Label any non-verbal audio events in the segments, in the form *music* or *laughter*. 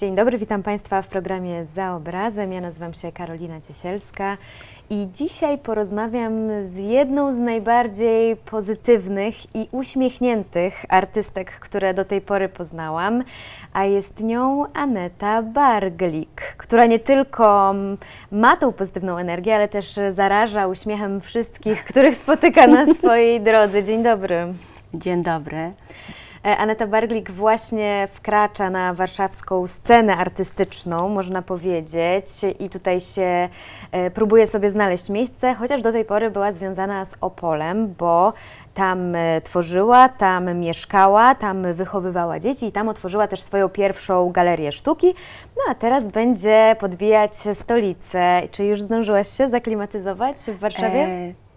Dzień dobry, witam Państwa w programie Za obrazem. Ja nazywam się Karolina Ciesielska i dzisiaj porozmawiam z jedną z najbardziej pozytywnych i uśmiechniętych artystek, które do tej pory poznałam, a jest nią Aneta Barglik, która nie tylko ma tą pozytywną energię, ale też zaraża uśmiechem wszystkich, których spotyka na *laughs* swojej drodze. Dzień dobry. Dzień dobry. E, Aneta Barglik właśnie wkracza na warszawską scenę artystyczną, można powiedzieć, i tutaj się e, próbuje sobie znaleźć miejsce, chociaż do tej pory była związana z Opolem, bo tam e, tworzyła, tam mieszkała, tam wychowywała dzieci i tam otworzyła też swoją pierwszą galerię sztuki. No a teraz będzie podbijać stolicę. Czy już zdążyłaś się zaklimatyzować w Warszawie? E,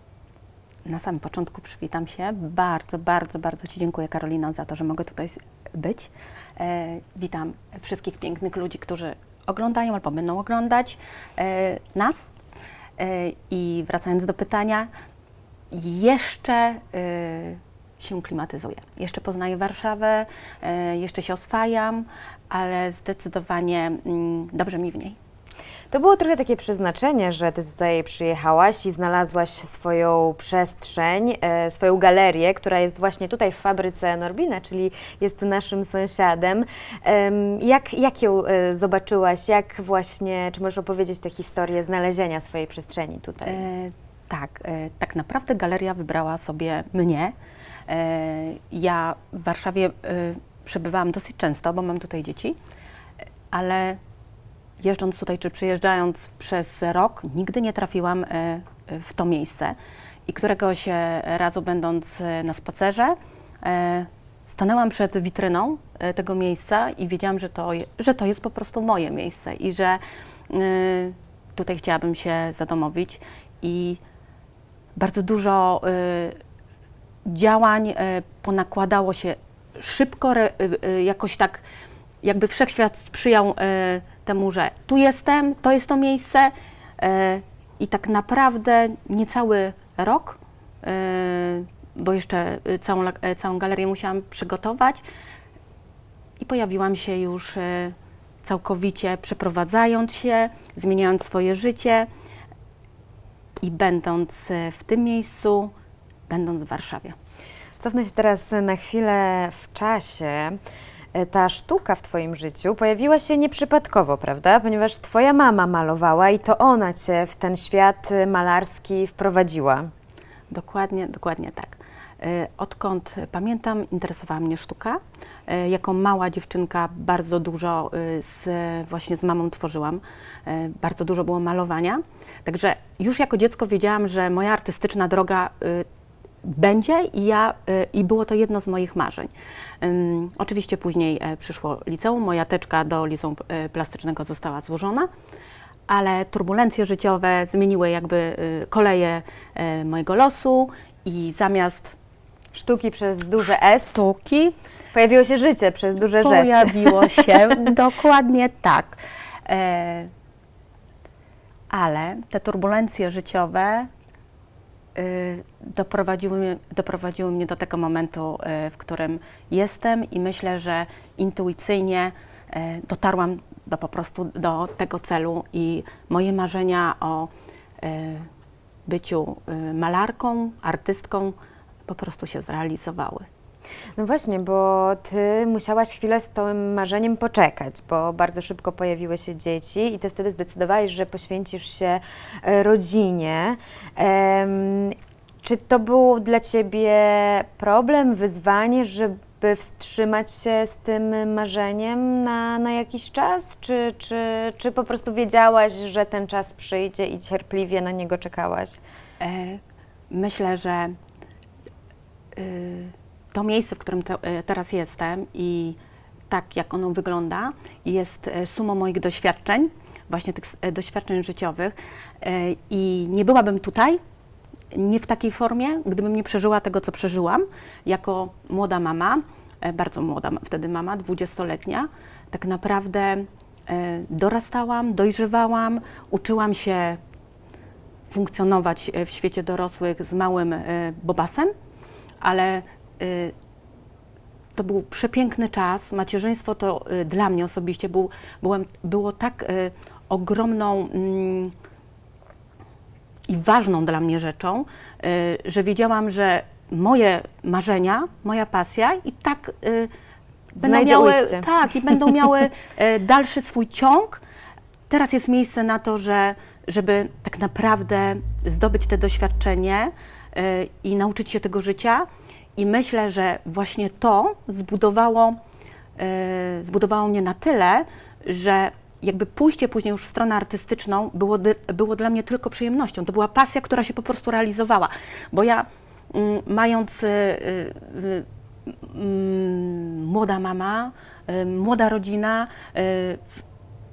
na samym początku przywitam się. Bardzo, bardzo, bardzo Ci dziękuję, Karolina, za to, że mogę tutaj być. E, witam wszystkich pięknych ludzi, którzy oglądają albo będą oglądać e, nas. E, I wracając do pytania, jeszcze e, się klimatyzuję. Jeszcze poznaję Warszawę, e, jeszcze się oswajam, ale zdecydowanie mm, dobrze mi w niej. To było trochę takie przeznaczenie, że ty tutaj przyjechałaś i znalazłaś swoją przestrzeń, e, swoją galerię, która jest właśnie tutaj w fabryce Norbina, czyli jest naszym sąsiadem. Em, jak, jak ją e, zobaczyłaś? Jak właśnie, czy możesz opowiedzieć tę historię znalezienia swojej przestrzeni tutaj? E, tak, e, tak naprawdę galeria wybrała sobie mnie. E, ja w Warszawie e, przebywałam dosyć często, bo mam tutaj dzieci, e, ale jeżdżąc tutaj czy przyjeżdżając przez rok, nigdy nie trafiłam e, w to miejsce. I któregoś razu będąc e, na spacerze, e, stanęłam przed witryną tego miejsca i wiedziałam, że to, że to jest po prostu moje miejsce i że tutaj chciałabym się zadomowić i bardzo dużo działań ponakładało się szybko, jakoś tak, jakby wszechświat sprzyjał temu, że tu jestem, to jest to miejsce y, i tak naprawdę niecały rok, y, bo jeszcze całą, y, całą galerię musiałam przygotować i pojawiłam się już całkowicie przeprowadzając się, zmieniając swoje życie i będąc e, w tym miejscu, będąc w Warszawie. Cofnę się teraz na chwilę w czasie. E, Ta sztuka w Twoim życiu pojawiła się nieprzypadkowo, prawda? Ponieważ Twoja mama malowała i to ona Cię w ten świat e, malarski wprowadziła. Dokładnie, dokładnie tak. E, Odkąd pamiętam, interesowała mnie sztuka. Jako mała dziewczynka bardzo dużo z, właśnie z mamą tworzyłam. Bardzo dużo było malowania. Także już jako dziecko wiedziałam, że moja artystyczna droga będzie i, ja, i było to jedno z moich marzeń. Oczywiście później e, przyszło liceum, moja teczka do liceum e, plastycznego została złożona, ale turbulencje życiowe zmieniły jakby y, koleje e, mojego losu i zamiast Sztuki przez duże S sztuki pojawiło się życie przez duże rzeczy. pojawiło się *laughs* dokładnie tak. Ale te turbulencje życiowe doprowadziły mnie, doprowadziły mnie do tego momentu, y, w którym jestem i myślę, że intuicyjnie y, dotarłam do po prostu do tego celu i moje marzenia o y, byciu y, malarką, artystką po prostu się zrealizowały. No właśnie, bo ty musiałaś chwilę z tym marzeniem poczekać, bo bardzo szybko pojawiły się dzieci i ty wtedy zdecydowałeś, że poświęcisz się e, rodzinie. Czy to był dla ciebie problem, wyzwanie, żeby wstrzymać się z tym marzeniem na, na jakiś czas? Czy, czy, czy po prostu wiedziałaś, że ten czas przyjdzie i cierpliwie na niego czekałaś? E, Myślę, że y, to miejsce, w którym te, e, teraz jestem i tak jak ono wygląda, jest e, sumą moich doświadczeń, właśnie tych e, doświadczeń życiowych i nie byłabym tutaj, nie w takiej formie, gdybym nie przeżyła tego, co przeżyłam jako młoda mama, bardzo młoda wtedy mama, dwudziestoletnia, tak naprawdę dorastałam, dojrzewałam, uczyłam się funkcjonować w świecie dorosłych z małym bobasem, ale to był przepiękny czas. Macierzyństwo to y, dla mnie osobiście był, byłem, było tak y, ogromną mm, i ważną dla mnie rzeczą, y, że wiedziałam, że moje marzenia, moja pasja i tak y, będą miały, tak, i będą miały *laughs* dalszy swój ciąg. Teraz jest miejsce na to, że, żeby tak naprawdę zdobyć te doświadczenie i nauczyć się tego życia. I myślę, że właśnie to zbudowało, e, zbudowało mnie na tyle, że jakby pójście później już w stronę artystyczną było, było dla mnie tylko przyjemnością. To była pasja, która się po prostu realizowała. Bo ja mm, mając y, y, mm, młoda mama, y, młoda rodzina, y,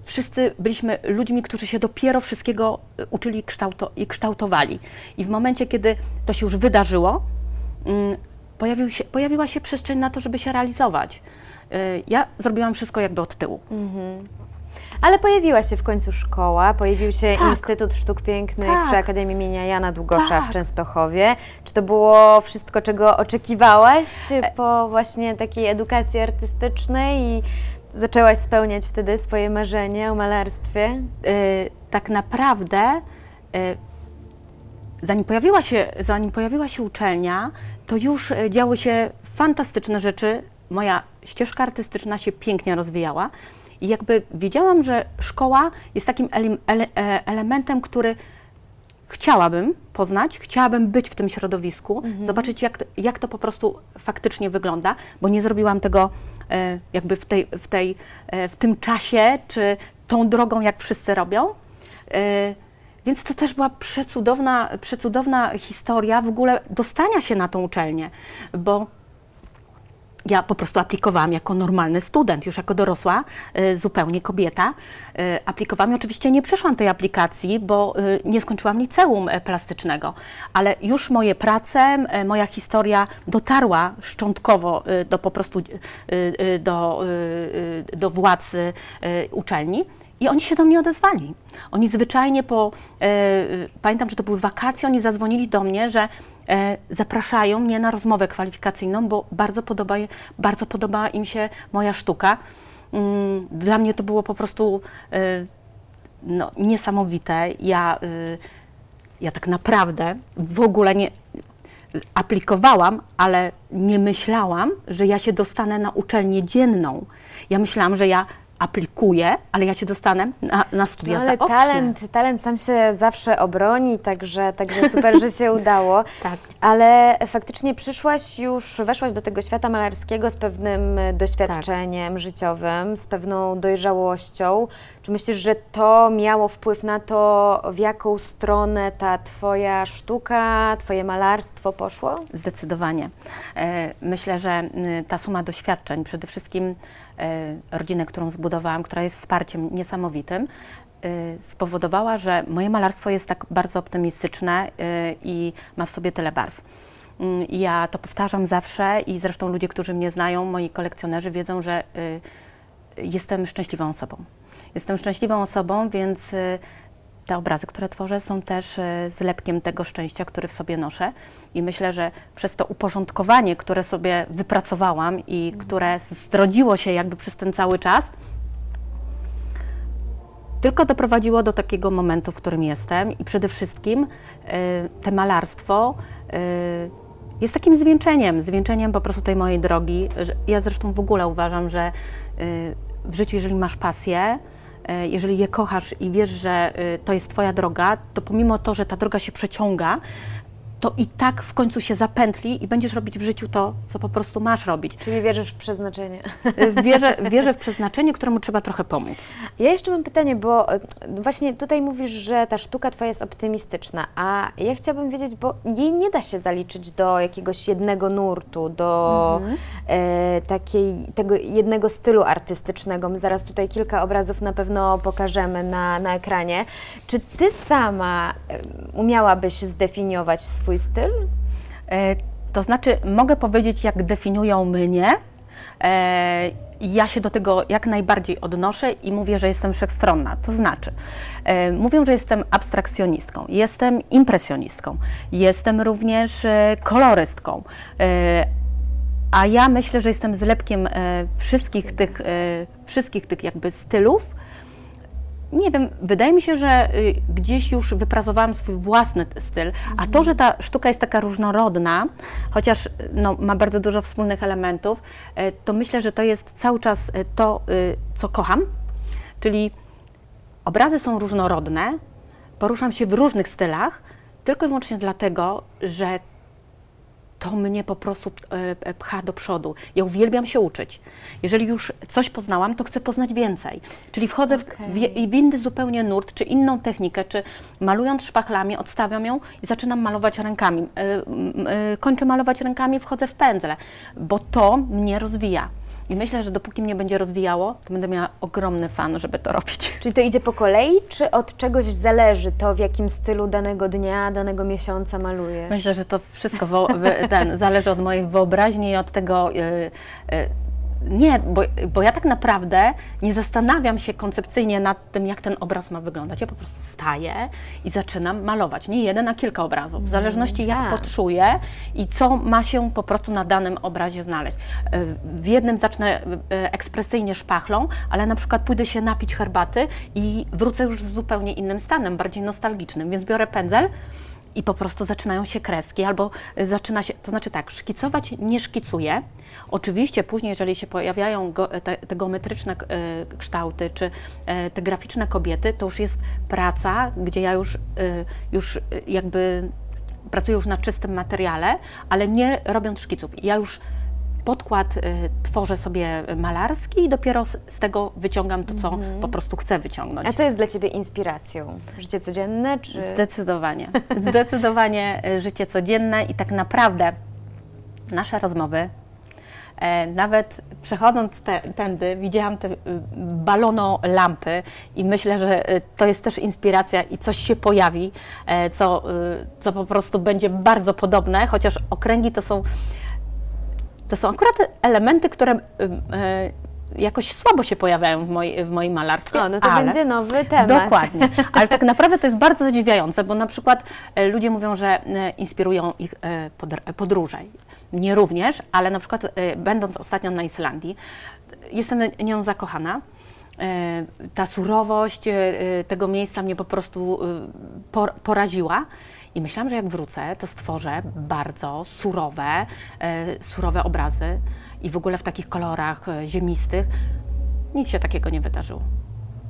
wszyscy byliśmy ludźmi, którzy się dopiero wszystkiego y, uczyli kształto, i kształtowali. I w momencie, kiedy to się już wydarzyło, mm, pojawił się, pojawiła się przestrzeń na to, żeby się realizować. Y, Ja zrobiłam wszystko jakby od tyłu. Ale pojawiła się w końcu szkoła, pojawił się Tak. Instytut Sztuk Pięknych Tak. przy Akademii imienia Jana Długosza w Tak. Częstochowie. Czy to było wszystko, czego oczekiwałaś E- po właśnie takiej edukacji artystycznej i zaczęłaś spełniać wtedy swoje marzenie o malarstwie? y, tak naprawdę, y, zanim pojawiła, się, zanim pojawiła się uczelnia, to już y, działy się fantastyczne rzeczy. Moja ścieżka artystyczna się pięknie rozwijała i jakby wiedziałam, że szkoła jest takim ele, e, elementem, który chciałabym poznać, chciałabym być w tym środowisku, zobaczyć jak, to- jak to po prostu faktycznie wygląda, bo nie zrobiłam tego e, jakby w, tej, w, tej, e, w tym czasie, czy tą drogą, jak wszyscy robią. Więc to też była przecudowna, przecudowna historia w ogóle dostania się na tą uczelnię, bo ja po prostu aplikowałam jako normalny student, już jako dorosła, y, zupełnie kobieta. Y, aplikowałam i oczywiście nie przeszłam tej aplikacji, bo y, nie skończyłam liceum e, plastycznego, ale już moje prace, e, moja historia dotarła szczątkowo do po prostu do, do władz uczelni. I oni się do mnie odezwali. Oni zwyczajnie po, e, e, pamiętam, że to były wakacje, oni zadzwonili do mnie, że e, zapraszają mnie na rozmowę kwalifikacyjną, bo bardzo podoba, bardzo podobała im się moja sztuka. Mm, Dla mnie to było po prostu e, no, niesamowite. Ja, y, ja tak naprawdę w ogóle nie aplikowałam, ale nie myślałam, że ja się dostanę na uczelnię dzienną. Ja myślałam, że ja aplikuję, ale ja się dostanę na, na studia No, ale talent, talent sam się zawsze obroni, także, także super, że się *laughs* udało. Tak. Ale faktycznie przyszłaś już, weszłaś do tego świata malarskiego z pewnym doświadczeniem życiowym, z pewną dojrzałością. Czy myślisz, że to miało wpływ na to, w jaką stronę ta Twoja sztuka, Twoje malarstwo poszło? Zdecydowanie. E, Myślę, że y, ta suma doświadczeń, przede wszystkim rodzinę, którą zbudowałam, która jest wsparciem niesamowitym, y, spowodowała, że moje malarstwo jest tak bardzo optymistyczne y, i ma w sobie tyle barw. Mm, Ja to powtarzam zawsze i zresztą ludzie, którzy mnie znają, moi kolekcjonerzy wiedzą, że jestem szczęśliwą osobą. Jestem szczęśliwą osobą, więc te obrazy, które tworzę, są też y, zlepkiem tego szczęścia, który w sobie noszę. I myślę, że przez to uporządkowanie, które sobie wypracowałam i które zrodziło się jakby przez ten cały czas, tylko doprowadziło do takiego momentu, w którym jestem i przede wszystkim y, te malarstwo y, jest takim zwieńczeniem, zwieńczeniem po prostu tej mojej drogi. Ja zresztą w ogóle uważam, że w życiu, jeżeli masz pasję, jeżeli je kochasz i wiesz, że y, to jest Twoja droga, to pomimo to, że ta droga się przeciąga, to i tak w końcu się zapętli i będziesz robić w życiu to, co po prostu masz robić. Czyli wierzysz w przeznaczenie? Y, Wierzę, wierzę w przeznaczenie, któremu trzeba trochę pomóc. Ja jeszcze mam pytanie, bo e, właśnie tutaj mówisz, że ta sztuka Twoja jest optymistyczna, a ja chciałabym wiedzieć, bo jej nie da się zaliczyć do jakiegoś jednego nurtu, do e, takiej, tego jednego stylu artystycznego. My zaraz tutaj kilka obrazów na pewno pokażemy na, na ekranie. Czy Ty sama umiałabyś zdefiniować swój styl? E, To znaczy, mogę powiedzieć, jak definiują mnie. E, Ja się do tego jak najbardziej odnoszę i mówię, że jestem wszechstronna. To znaczy, e, mówią, że jestem abstrakcjonistką, jestem impresjonistką, jestem również kolorystką. A ja myślę, że jestem zlepkiem wszystkich tych, wszystkich tych jakby stylów. Nie wiem, wydaje mi się, że y, gdzieś już wypracowałam swój własny t- styl, a to, że ta sztuka jest taka różnorodna, chociaż y, no, ma bardzo dużo wspólnych elementów, e, to myślę, że to jest cały czas e, to, y, co kocham, czyli obrazy są różnorodne, poruszam się w różnych stylach, tylko i wyłącznie dlatego, że to mnie po prostu e, e, pcha do przodu. Ja uwielbiam się uczyć. Jeżeli już coś poznałam, to chcę poznać więcej. Czyli wchodzę w, w, inny zupełnie nurt, czy inną technikę, czy malując szpachlami, odstawiam ją i zaczynam malować rękami. E, Kończę malować rękami, wchodzę w pędzle, bo to mnie rozwija. I myślę, że dopóki mnie będzie rozwijało, to będę miała ogromny fan, żeby to robić. *laughs* Czyli to idzie po kolei, czy od czegoś zależy to, w jakim stylu danego dnia, danego miesiąca malujesz? Myślę, że to wszystko ten, zależy od mojej wyobraźni i od tego. Nie, bo, bo ja tak naprawdę nie zastanawiam się koncepcyjnie nad tym, jak ten obraz ma wyglądać. Ja po prostu staję i zaczynam malować. Nie jeden, a kilka obrazów. W zależności jak tak. poczuję i co ma się po prostu na danym obrazie znaleźć. Y, W jednym zacznę y, ekspresyjnie szpachlą, ale na przykład pójdę się napić herbaty i wrócę już z zupełnie innym stanem, bardziej nostalgicznym. Więc biorę pędzel i po prostu zaczynają się kreski, albo y, zaczyna się, to znaczy tak, szkicować nie szkicuję. Oczywiście później, jeżeli się pojawiają go, te, te geometryczne y, kształty, czy e, te graficzne kobiety, to już jest praca, gdzie ja już, y, już y, jakby pracuję już na czystym materiale, ale nie robiąc szkiców. Ja już podkład y, tworzę sobie malarski i dopiero z, z tego wyciągam to, co po prostu chcę wyciągnąć. A co jest dla Ciebie inspiracją? Życie codzienne, czy... Zdecydowanie. Zdecydowanie y, życie codzienne i tak naprawdę nasze rozmowy, e, nawet przechodząc te, tędy, widziałam te y, balono lampy i myślę, że y, to jest też inspiracja i coś się pojawi, e, co, y, co po prostu będzie bardzo podobne, chociaż okręgi to są, to są akurat elementy, które y, jakoś słabo się pojawiają w, moj, w moim malarstwie. O, no to ale- będzie nowy temat. Dokładnie. *laughs* Ale tak naprawdę to jest bardzo zadziwiające, bo na przykład e, ludzie mówią, że e, inspirują ich e, podr- podróże. Mnie również, ale na przykład e, będąc ostatnio na Islandii, jestem nią zakochana. E, Ta surowość e, e, tego miejsca mnie po prostu e, por- poraziła. I myślałam, że jak wrócę, to stworzę bardzo surowe, e, surowe obrazy i w ogóle w takich kolorach e, ziemistych. Nic się takiego nie wydarzyło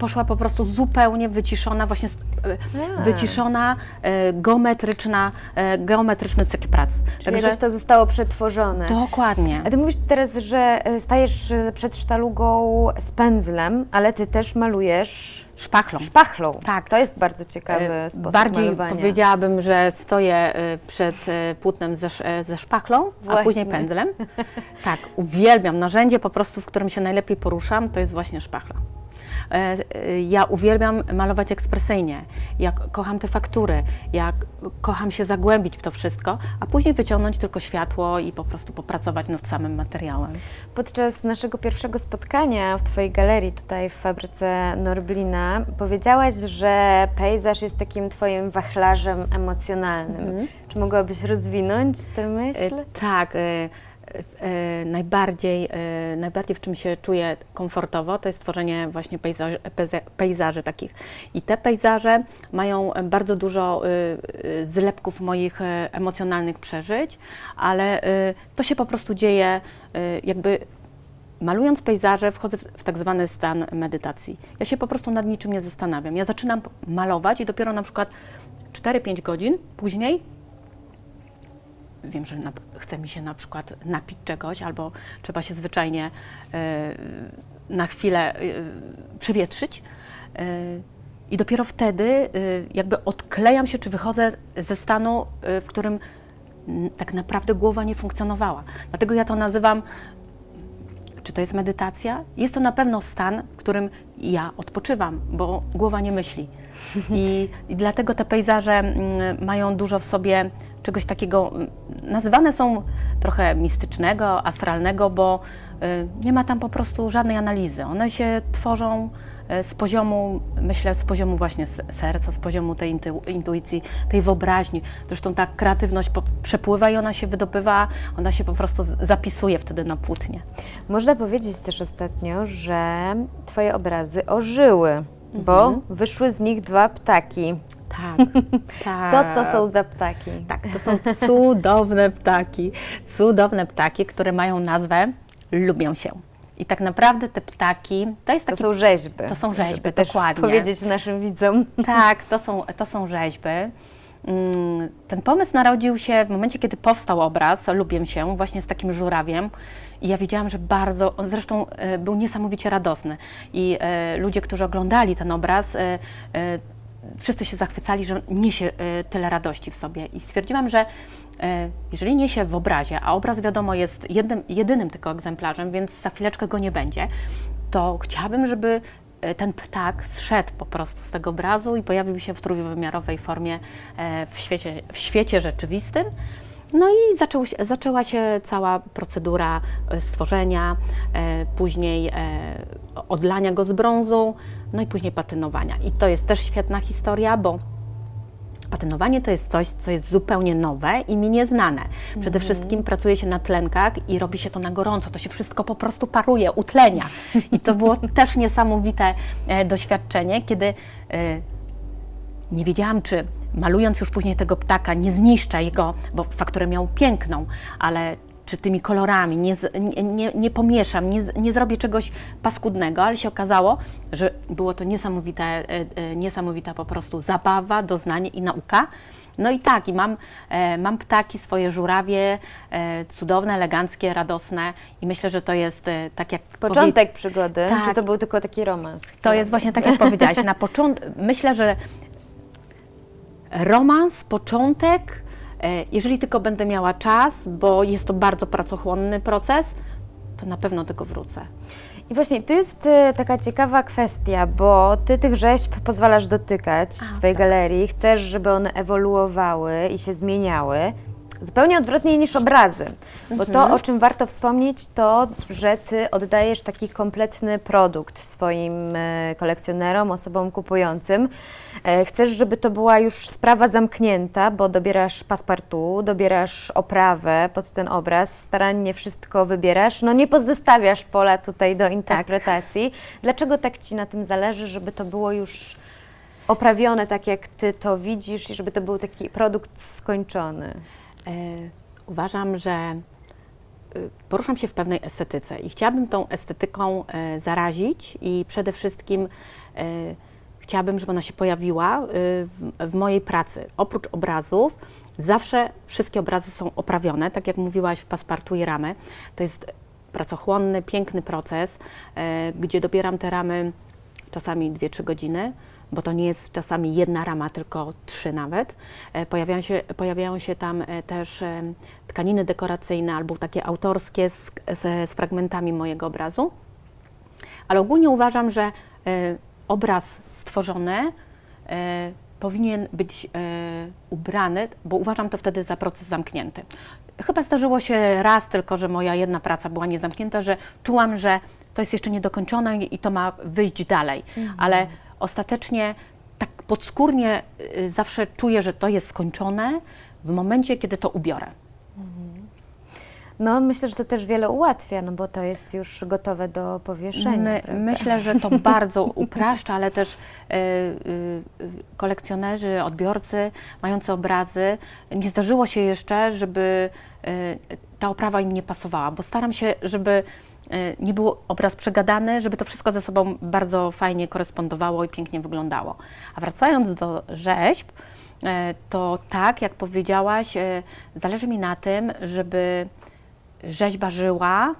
poszła po prostu zupełnie wyciszona, właśnie e, A. wyciszona, e, geometryczna, e, geometryczny cykl pracy. Czyli jakoś to zostało przetworzone. dokładnie. A Ty mówisz teraz, że e, stajesz przed sztalugą z pędzlem, ale Ty też malujesz Szpachlą. szpachlą. Tak. To jest bardzo ciekawy sposób Bardziej malowania. powiedziałabym, że stoję przed płótnem ze, ze szpachlą, a Właśnie. później pędzlem. Tak, uwielbiam. Narzędzie po prostu, w którym się najlepiej poruszam, to jest właśnie szpachla. E, e, Ja uwielbiam malować ekspresyjnie, jak kocham te faktury, jak kocham się zagłębić w to wszystko, a później wyciągnąć tylko światło i po prostu popracować nad samym materiałem. Podczas naszego pierwszego spotkania w Twojej galerii tutaj w fabryce Norblina powiedziałaś, że pejzaż jest takim Twoim wachlarzem emocjonalnym. Mhm. Czy mogłabyś rozwinąć tę myśl? E, Tak. e, najbardziej, e, najbardziej w czym się czuję komfortowo, to jest tworzenie właśnie pejzaży, pejza- pejzaży takich. I te pejzaże mają e, bardzo dużo e, e, zlepków moich e, emocjonalnych przeżyć, ale e, to się po prostu dzieje e, jakby Malując pejzaże, wchodzę w, tak zwany stan medytacji. Ja się po prostu nad niczym nie zastanawiam. Ja zaczynam malować i dopiero na przykład 4-5 godzin później wiem, że na, chce mi się na przykład napić czegoś, albo trzeba się zwyczajnie e, na chwilę e, przewietrzyć. E, I dopiero wtedy jakby odklejam się, czy wychodzę ze stanu, w którym tak naprawdę głowa nie funkcjonowała. Dlatego ja to nazywam czy to jest medytacja? Jest to na pewno stan, w którym ja odpoczywam, bo głowa nie myśli. I, i dlatego te pejzaże mm, mają dużo w sobie czegoś takiego, nazywane są trochę mistycznego, astralnego, bo nie ma tam po prostu żadnej analizy. One się tworzą y, z poziomu, myślę, z poziomu właśnie serca, z poziomu tej intu- intuicji, tej wyobraźni. Zresztą ta kreatywność przepływa i ona się wydobywa, ona się po prostu zapisuje wtedy na płótnie. Można powiedzieć też ostatnio, że Twoje obrazy ożyły, bo Mhm. wyszły z nich dwa ptaki. Tak, tak. *laughs* Co to są za ptaki? Tak, to są cudowne ptaki. Cudowne ptaki, które mają nazwę Lubią się. I tak naprawdę te ptaki, to jest To taki są rzeźby. To są rzeźby, żeby dokładnie. powiedzieć naszym widzom. Tak, to są, to są rzeźby. Mm, Ten pomysł narodził się w momencie, kiedy powstał obraz Lubię się, właśnie z takim żurawiem. I ja wiedziałam, że bardzo, on zresztą e, był niesamowicie radosny. I e, ludzie, którzy oglądali ten obraz, e, e, wszyscy się zachwycali, że niesie e, tyle radości w sobie. I stwierdziłam, że e, jeżeli niesie w obrazie, a obraz wiadomo jest jednym, jedynym tylko egzemplarzem, więc za chwileczkę go nie będzie, to chciałabym, żeby e, ten ptak zszedł po prostu z tego obrazu i pojawił się w trójwymiarowej formie w świecie, w świecie rzeczywistym. No i zaczął, zaczęła się cała procedura e, stworzenia, e, później e, odlania go z brązu, no i później patynowania. I to jest też świetna historia, bo Patynowanie to jest coś, co jest zupełnie nowe i mi nieznane. Przede wszystkim pracuje się na tlenkach i robi się to na gorąco. To się wszystko po prostu paruje, utlenia. I to było *laughs* też niesamowite doświadczenie, kiedy nie wiedziałam, czy malując już później tego ptaka, nie zniszczę jego, bo fakturę miał piękną, ale czy tymi kolorami nie, nie, nie, pomieszam, nie, nie zrobię czegoś paskudnego, ale się okazało, że było to niesamowite, e, e, niesamowita po prostu zabawa, doznanie i nauka. No i tak, i mam, e, mam ptaki, swoje żurawie, cudowne, eleganckie, radosne i myślę, że to jest tak jak Początek przygody, Tak. czy to był tylko taki romans? to jest właśnie tak, jak powiedziałaś. Na początku, *laughs* myślę, że romans, początek, e, jeżeli tylko będę miała czas, bo jest to bardzo pracochłonny proces, to na pewno tego wrócę. I właśnie to jest e, taka ciekawa kwestia, bo ty tych rzeźb pozwalasz dotykać w swojej tak. galerii, chcesz, żeby one ewoluowały i się zmieniały. Zupełnie odwrotnie niż obrazy. Bo to, Mhm. o czym warto wspomnieć, to, że ty oddajesz taki kompletny produkt swoim e, kolekcjonerom, osobom kupującym. E, Chcesz, żeby to była już sprawa zamknięta, bo dobierasz paspartu, dobierasz oprawę pod ten obraz, starannie wszystko wybierasz. No nie pozostawiasz pola tutaj do interpretacji. Dlaczego tak ci na tym zależy, żeby to było już oprawione tak, jak ty to widzisz i żeby to był taki produkt skończony? E, uważam, że y, poruszam się w pewnej estetyce i chciałabym tą estetyką e, zarazić i przede wszystkim e, chciałabym, żeby ona się pojawiła w, mojej pracy. Oprócz obrazów, zawsze wszystkie obrazy są oprawione, tak jak mówiłaś w paspartu i ramy. To jest pracochłonny, piękny proces, e, gdzie dobieram te ramy czasami 2-3 godziny, bo to nie jest czasami jedna rama, tylko trzy nawet. E, Pojawiają się, pojawiają się tam e, też e, tkaniny dekoracyjne albo takie autorskie z, z, z fragmentami mojego obrazu. Ale ogólnie uważam, że obraz stworzony powinien być ubrany, bo uważam to wtedy za proces zamknięty. Chyba zdarzyło się raz tylko, że moja jedna praca była niezamknięta, że czułam, że to jest jeszcze niedokończone i to ma wyjść dalej. Ale ostatecznie tak podskórnie y, zawsze czuję, że to jest skończone w momencie, kiedy to ubiorę. No myślę, że to też wiele ułatwia, no bo to jest już gotowe do powieszenia. My, myślę, że to *laughs* bardzo upraszcza, ale też y, y, kolekcjonerzy, odbiorcy mający obrazy, nie zdarzyło się jeszcze, żeby e, ta oprawa im nie pasowała, bo staram się, żeby nie był obraz przegadany, żeby to wszystko ze sobą bardzo fajnie korespondowało i pięknie wyglądało. A wracając do rzeźb, e, to tak, jak powiedziałaś, e, zależy mi na tym, żeby rzeźba żyła,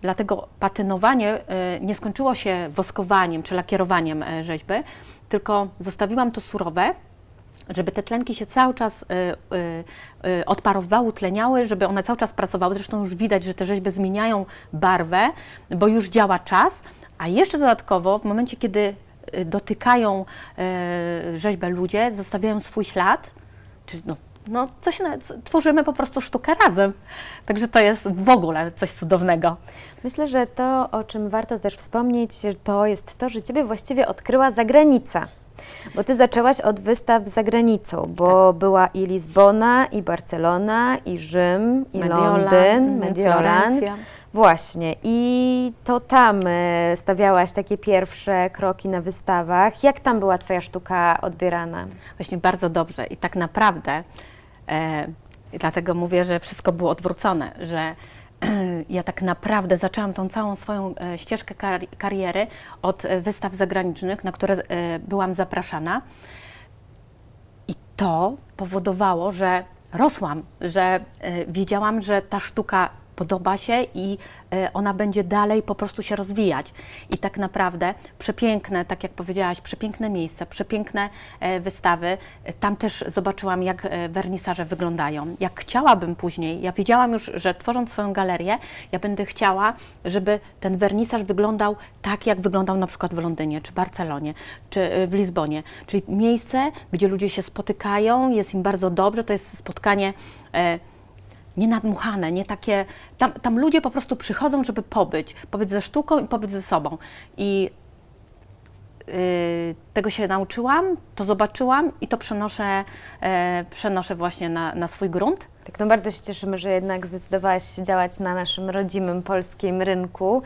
dlatego patynowanie nie skończyło się woskowaniem czy lakierowaniem rzeźby, tylko zostawiłam to surowe, żeby te tlenki się cały czas y, y, y, odparowywały, utleniały, żeby one cały czas pracowały. Zresztą już widać, że te rzeźby zmieniają barwę, bo już działa czas, a jeszcze dodatkowo w momencie, kiedy dotykają rzeźbę ludzie, zostawiają swój ślad, czy no, no coś, tworzymy po prostu sztukę razem. Także to jest w ogóle coś cudownego. Myślę, że to, o czym warto też wspomnieć, to jest to, że Ciebie właściwie odkryła zagranica. Bo Ty zaczęłaś od wystaw za granicą, bo była i Lizbona, i Barcelona, i Rzym, i Mediolan, Londyn, Mediolan. Florencja. Właśnie. I to tam e, stawiałaś takie pierwsze kroki na wystawach. Jak tam była Twoja sztuka odbierana? Właśnie bardzo dobrze i tak naprawdę e, dlatego mówię, że wszystko było odwrócone, że ja tak naprawdę zaczęłam tą całą swoją e, ścieżkę kar- kariery od e, wystaw zagranicznych, na które e, byłam zapraszana. I to powodowało, że rosłam, że wiedziałam, że ta sztuka podoba się i e, ona będzie dalej po prostu się rozwijać. I tak naprawdę przepiękne, tak jak powiedziałaś, przepiękne miejsca, przepiękne e, wystawy. Tam też zobaczyłam, jak e, wernisaże wyglądają. Jak chciałabym później, ja wiedziałam już, że tworząc swoją galerię, ja będę chciała, żeby ten wernisaż wyglądał tak, jak wyglądał na przykład w Londynie, czy Barcelonie, czy w Lizbonie. Czyli miejsce, gdzie ludzie się spotykają, jest im bardzo dobrze, to jest spotkanie e, nie nadmuchane, nie takie. Tam, tam ludzie po prostu przychodzą, żeby pobyć, pobyć ze sztuką i pobyć ze sobą. I y, tego się nauczyłam, to zobaczyłam i to przenoszę, e, przenoszę właśnie na, na swój grunt. Tak, no bardzo się cieszymy, że jednak zdecydowałaś się działać na naszym rodzimym polskim rynku.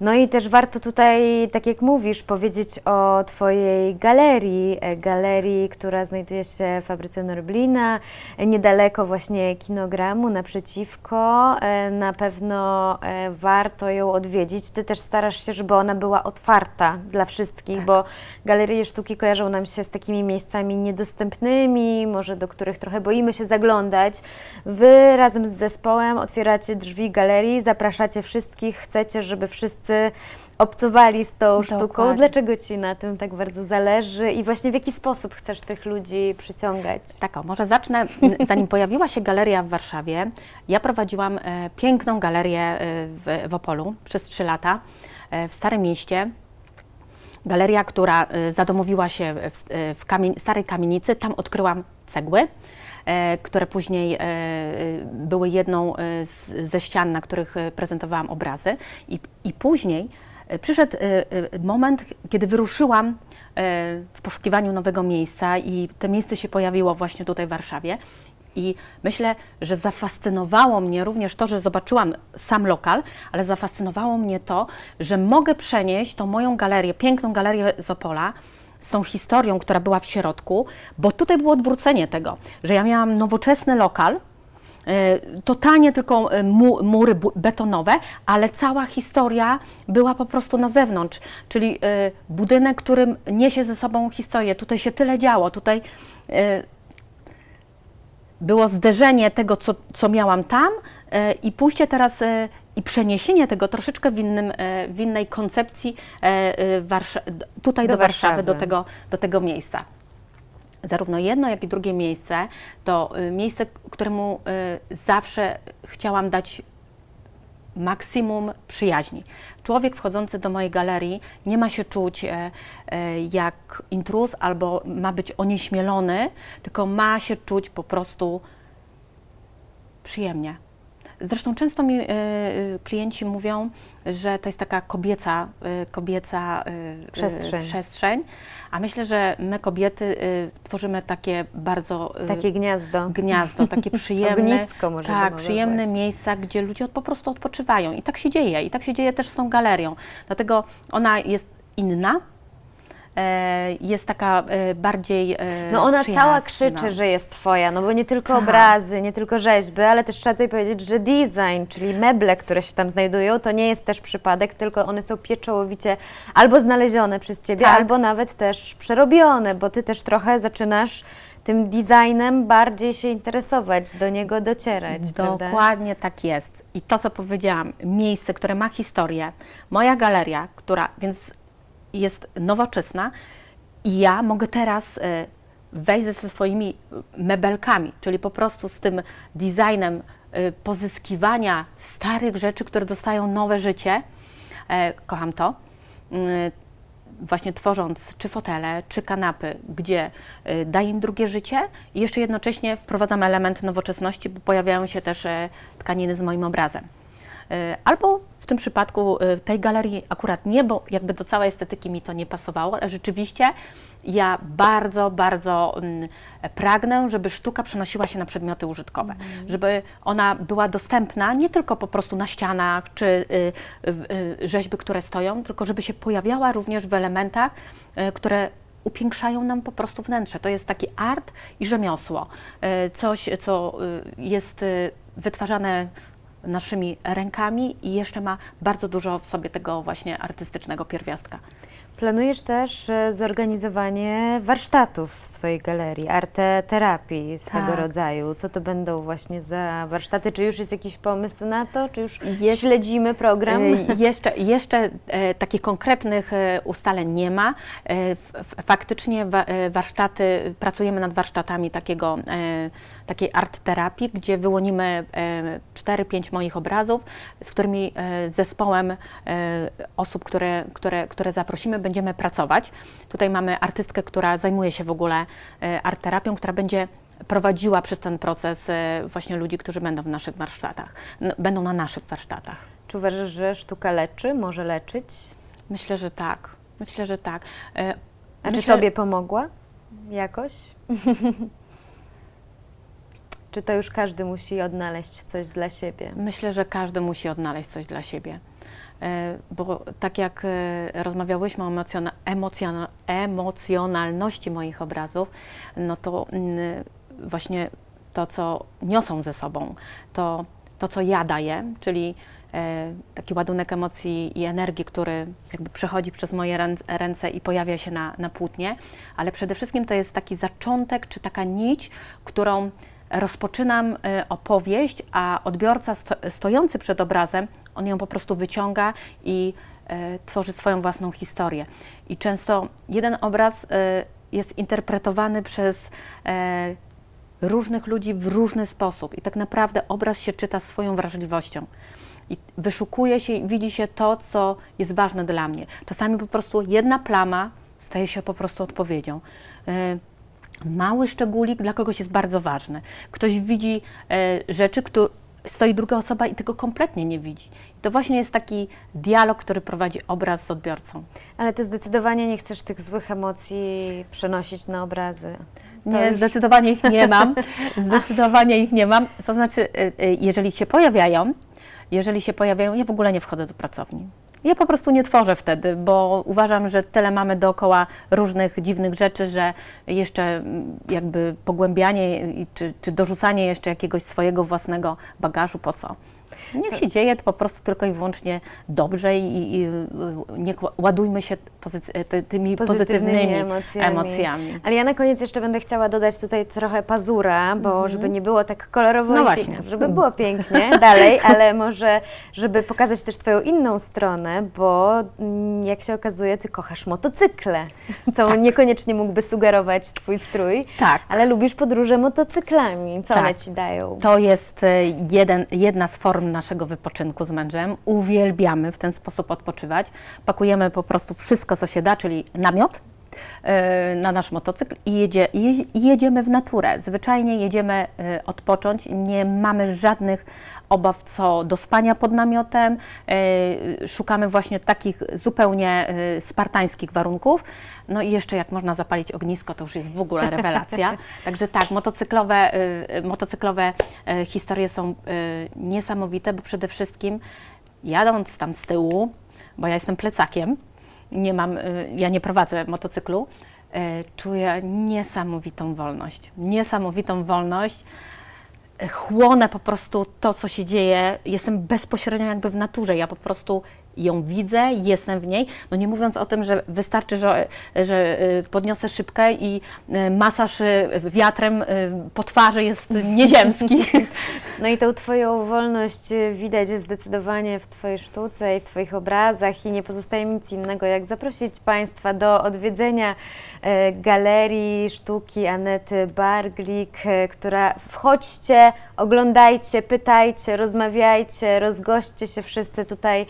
No i też warto tutaj, tak jak mówisz, powiedzieć o Twojej galerii, e, galerii, która znajduje się w fabryce Norblina, e, niedaleko właśnie kinogramu, naprzeciwko. E, Na pewno warto ją odwiedzić. Ty też starasz się, żeby ona była otwarta dla wszystkich, Tak. bo galerie sztuki kojarzą nam się z takimi miejscami niedostępnymi, może do których trochę boimy się zaglądać. Wy razem z zespołem otwieracie drzwi galerii, zapraszacie wszystkich, chcecie, żeby wszyscy obcowali z tą sztuką. Dokładnie. Dlaczego Ci na tym tak bardzo zależy i właśnie w jaki sposób chcesz tych ludzi przyciągać? Tak, o, może zacznę. *laughs* Zanim pojawiła się galeria w Warszawie, ja prowadziłam e, piękną galerię e, w, w Opolu przez trzy lata e, w Starym Mieście. Galeria, która e, zadomowiła się w, e, w kamien, starej kamienicy, tam odkryłam cegły, które później e, e, były jedną e, z, ze ścian, na których e, prezentowałam obrazy. I, i później e, przyszedł e, e, moment, kiedy wyruszyłam e, w poszukiwaniu nowego miejsca i to miejsce się pojawiło właśnie tutaj w Warszawie. I myślę, że zafascynowało mnie również to, że zobaczyłam sam lokal, ale zafascynowało mnie to, że mogę przenieść tą moją galerię, piękną galerię z Opola, z tą historią, która była w środku, bo tutaj było odwrócenie tego, że ja miałam nowoczesny lokal, e, totalnie tylko e, mu, mury betonowe, ale cała historia była po prostu na zewnątrz, czyli e, budynek, którym niesie ze sobą historię. Tutaj się tyle działo, tutaj było zderzenie tego, co, co miałam tam i pójście teraz i przeniesienie tego troszeczkę w, innym, e, w innej koncepcji e, e, tutaj Do do, Warszawy, Warszawy. do tego, do tego miejsca. Zarówno jedno, jak i drugie miejsce to miejsce, któremu zawsze chciałam dać maksimum przyjaźni. Człowiek wchodzący do mojej galerii nie ma się czuć e, e, jak intruz albo ma być onieśmielony, tylko ma się czuć po prostu przyjemnie. Zresztą często mi e, e, klienci mówią, że to jest taka kobieca, e, kobieca Przestrzeń. przestrzeń, a myślę, że my kobiety tworzymy takie bardzo Takie gniazdo. gniazdo, takie *laughs* przyjemne, Ognisko możemy tak, przyjemne miejsca, gdzie ludzie po prostu odpoczywają. I tak się dzieje. I tak się dzieje też z tą galerią. Dlatego ona jest inna, jest taka e, bardziej e, No ona cała krzyczy, że jest Twoja, no bo nie tylko Tak. obrazy, nie tylko rzeźby, ale też trzeba tutaj powiedzieć, że design, czyli meble, które się tam znajdują, to nie jest też przypadek, tylko one są pieczołowicie albo znalezione przez Ciebie, Tak. albo nawet też przerobione, bo Ty też trochę zaczynasz tym designem bardziej się interesować, do niego docierać, prawda? Dokładnie tak jest. I to, co powiedziałam, miejsce, które ma historię, moja galeria, która więc jest nowoczesna i ja mogę teraz e, wejść ze swoimi mebelkami, czyli po prostu z tym designem e, pozyskiwania starych rzeczy, które dostają nowe życie. E, Kocham to. Mm, właśnie tworząc czy fotele, czy kanapy, gdzie daje im drugie życie i jeszcze jednocześnie wprowadzam element nowoczesności, bo pojawiają się też tkaniny z moim obrazem. Albo tym przypadku y, tej galerii akurat nie, bo jakby do całej estetyki mi to nie pasowało, ale rzeczywiście ja bardzo, bardzo mm, pragnę, żeby sztuka przenosiła się na przedmioty użytkowe, żeby ona była dostępna nie tylko po prostu na ścianach czy y, y, rzeźby, które stoją, tylko żeby się pojawiała również w elementach, y, które upiększają nam po prostu wnętrze. To jest taki art i rzemiosło. Coś, co jest wytwarzane naszymi rękami i jeszcze ma bardzo dużo w sobie tego właśnie artystycznego pierwiastka. Planujesz też e, zorganizowanie warsztatów w swojej galerii, arte terapii swego Tak. rodzaju. Co to będą właśnie za warsztaty? Czy już jest jakiś pomysł na to? Czy już Jest- śledzimy program? Y, Jeszcze, jeszcze e, takich konkretnych e, ustaleń nie ma. E, Faktycznie wa- e, warsztaty, pracujemy nad warsztatami takiego, e, takiej art terapii, gdzie wyłonimy 4-5 moich obrazów, z którymi e, zespołem e, osób, które, które, które zaprosimy, będziemy pracować. Tutaj mamy artystkę, która zajmuje się w ogóle e, art terapią, która będzie prowadziła przez ten proces e, właśnie ludzi, którzy będą w naszych warsztatach, będą na naszych warsztatach. Czy uważasz, że sztuka leczy, może leczyć? Myślę, że tak. Myślę, że tak. E, A myślę- czy tobie pomogła jakoś? *laughs* czy to już każdy musi odnaleźć coś dla siebie? Myślę, że każdy musi odnaleźć coś dla siebie. E, Bo tak jak e, rozmawiałyśmy o emocjona, emocjona, emocjonalności moich obrazów, no to mm, właśnie to, co niosą ze sobą, to, to co ja daję, czyli e, taki ładunek emocji i energii, który jakby przechodzi przez moje ręce, i pojawia się na, na płótnie, ale przede wszystkim to jest taki zaczątek czy taka nić, którą rozpoczynam opowieść, a odbiorca sto, stojący przed obrazem, on ją po prostu wyciąga i e, tworzy swoją własną historię. I często jeden obraz e, jest interpretowany przez e, różnych ludzi w różny sposób i tak naprawdę obraz się czyta swoją wrażliwością. I wyszukuje się i widzi się to, co jest ważne dla mnie. Czasami po prostu jedna plama staje się po prostu odpowiedzią. Mały szczególik dla kogoś jest bardzo ważny. Ktoś widzi rzeczy, które stoi druga osoba i tego kompletnie nie widzi. I to właśnie jest taki dialog, który prowadzi obraz z odbiorcą. Ale ty zdecydowanie nie chcesz tych złych emocji przenosić na obrazy. To Nie, już- zdecydowanie ich nie mam. *laughs* Zdecydowanie ich nie mam. To znaczy, y, y, jeżeli się pojawiają, jeżeli się pojawiają, ja w ogóle nie wchodzę do pracowni. Ja po prostu nie tworzę wtedy, bo uważam, że tyle mamy dookoła różnych dziwnych rzeczy, że jeszcze mm, jakby pogłębianie czy, czy dorzucanie jeszcze jakiegoś swojego własnego bagażu, po co? Niech się dzieje to po prostu tylko i wyłącznie dobrze i, i nie ładujmy się ty, tymi pozytywnymi, emocjami. emocjami. Ale ja na koniec jeszcze będę chciała dodać tutaj trochę pazura, bo żeby nie było tak kolorowo No właśnie. pięknie, żeby było pięknie *laughs* dalej, ale może, żeby pokazać też Twoją inną stronę, bo mm, jak się okazuje, Ty kochasz motocykle, co niekoniecznie mógłby sugerować Twój strój, Tak. ale lubisz podróże motocyklami. Co Tak. one Ci dają? To jest e, jeden, jedna z form naszego wypoczynku z mężem. Uwielbiamy w ten sposób odpoczywać. Pakujemy po prostu wszystko, co się da, czyli namiot e, na nasz motocykl i, jedzie, jedziemy w naturę. Zwyczajnie jedziemy e, odpocząć. Nie mamy żadnych obaw co do spania pod namiotem. E, Szukamy właśnie takich zupełnie e, spartańskich warunków. No i jeszcze jak można zapalić ognisko, to już jest w ogóle rewelacja. *laughs* Także tak, motocyklowe, y, motocyklowe historie są niesamowite, bo przede wszystkim jadąc tam z tyłu, bo ja jestem plecakiem, nie mam, ja nie prowadzę motocyklu, czuję niesamowitą wolność. Niesamowitą wolność chłonę po prostu to, co się dzieje. Jestem bezpośrednio jakby w naturze. Ja po prostu ją widzę, jestem w niej. No nie mówiąc o tym, że wystarczy, że, że y, podniosę szybkę i y, masaż y, wiatrem po twarzy jest nieziemski. *laughs* No i tą Twoją wolność widać zdecydowanie w Twojej sztuce i w Twoich obrazach i nie pozostaje mi nic innego, jak zaprosić Państwa do odwiedzenia e, Galerii Sztuki Anety Barglik, e, która wchodźcie, oglądajcie, pytajcie, rozmawiajcie, rozgośćcie się wszyscy tutaj.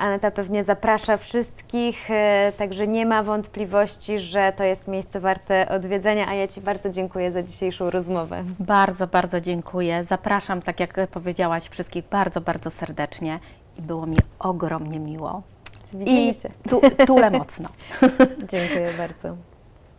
Aneta pewnie zaprasza wszystkich, e, także nie ma wątpliwości, że to jest miejsce warte odwiedzenia, a ja Ci bardzo dziękuję za dzisiejszą rozmowę. Bardzo, bardzo dziękuję. Zapraszam, tak jak powiedziałaś, wszystkich bardzo, bardzo serdecznie i było mi ogromnie miło. Widzimy I się. tu, tule mocno. *laughs* Dziękuję bardzo.